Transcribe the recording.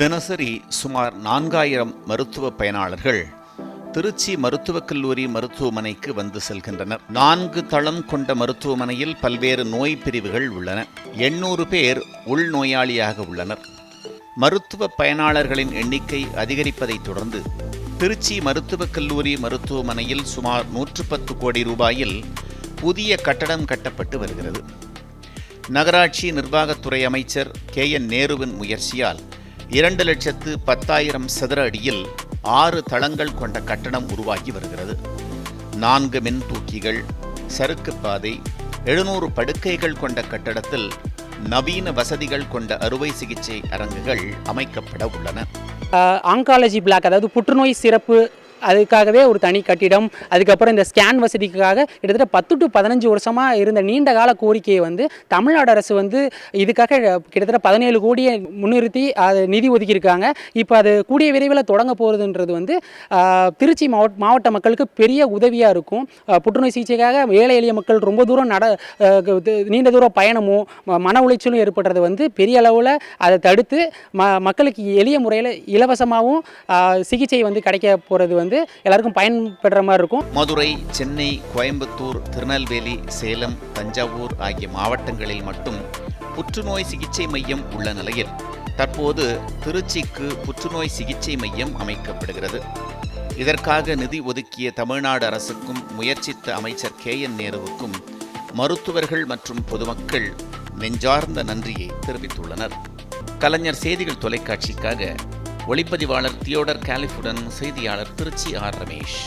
தினசரி சுமார் நான்காயிரம் மருத்துவ பயனாளர்கள் திருச்சி மருத்துவக் கல்லூரி மருத்துவமனைக்கு வந்து செல்கின்றனர். நான்கு தளம் கொண்ட மருத்துவமனையில் பல்வேறு நோய் பிரிவுகள் உள்ளன. எண்ணூறு பேர் உள்நோயாளியாக உள்ளனர். மருத்துவ பயனாளர்களின் எண்ணிக்கை அதிகரிப்பதைத் தொடர்ந்து திருச்சி மருத்துவக் கல்லூரி மருத்துவமனையில் சுமார் நூற்று பத்து கோடி ரூபாயில் புதிய கட்டடம் கட்டப்பட்டு வருகிறது. நகராட்சி நிர்வாகத்துறை அமைச்சர் கே என் நேருவின் முயற்சியால் இரண்டு லட்சத்து பத்தாயிரம் சதுர அடியில் ஆறு தளங்கள் கொண்ட கட்டடம் உருவாகி வருகிறது. நான்கு மின் தூக்கிகள் சறுக்கு பாதை எழுநூறு படுக்கைகள் கொண்ட கட்டடத்தில் நவீன வசதிகள் கொண்ட அறுவை சிகிச்சை அரங்குகள் அமைக்கப்பட உள்ளன. ஆங்காலஜி பிளாக் அதாவது புற்றுநோய் சிறப்பு அதுக்காகவே ஒரு தனி கட்டிடம் அதுக்கப்புறம் இந்த ஸ்கேன் வசதிக்காக கிட்டத்தட்ட பத்து டு பதினஞ்சு வருஷமாக இருந்த நீண்ட கால கோரிக்கையை வந்து தமிழ்நாடு அரசு வந்து இதுக்காக கிட்டத்தட்ட பதினேழு கோடியை முன்னிறுத்தி அது நிதி ஒதுக்கியிருக்காங்க. இப்போ அது கூடிய விரைவில் தொடங்க போகிறதுன்றது வந்து திருச்சி மாவட்ட மாவட்ட மக்களுக்கு பெரிய உதவியாக இருக்கும். புற்றுநோய் சிகிச்சைக்காக ஏழை எளிய மக்கள் ரொம்ப தூரம் நட நீண்ட தூர பயணமும் மன உளைச்சலும் ஏற்படுறது வந்து பெரிய அளவில் அதை தடுத்து ம மக்களுக்கு எளிய முறையில் இலவசமாகவும் சிகிச்சை வந்து கிடைக்க போகிறது வந்து வந்து எல்லாருக்கும் பயன்படுற மாதிரி இருக்கும். மதுரை சென்னை கோயம்புத்தூர் திருநெல்வேலி சேலம் தஞ்சாவூர் ஆகிய மாவட்டங்களில் மட்டும் புற்றுநோய் சிகிச்சை மையம் உள்ள நிலையில் தற்போது திருச்சிக்கு புற்றுநோய் சிகிச்சை மையம் அமைக்கப்படுகிறது. இதற்காக நிதி ஒதுக்கிய தமிழ்நாடு அரசுக்கும் முயற்சித்த அமைச்சர் கே என் நேருவுக்கும் மருத்துவர்கள் மற்றும் பொதுமக்கள் நெஞ்சார்ந்த நன்றியை தெரிவித்துள்ளனர். கலைஞர் செய்திகள் தொலைக்காட்சிக்காக ஒளிப்பதிவாளர் தியோடர் காலிஃபுடன் செய்தியாளர் திருச்சி ஆர் ரமேஷ்.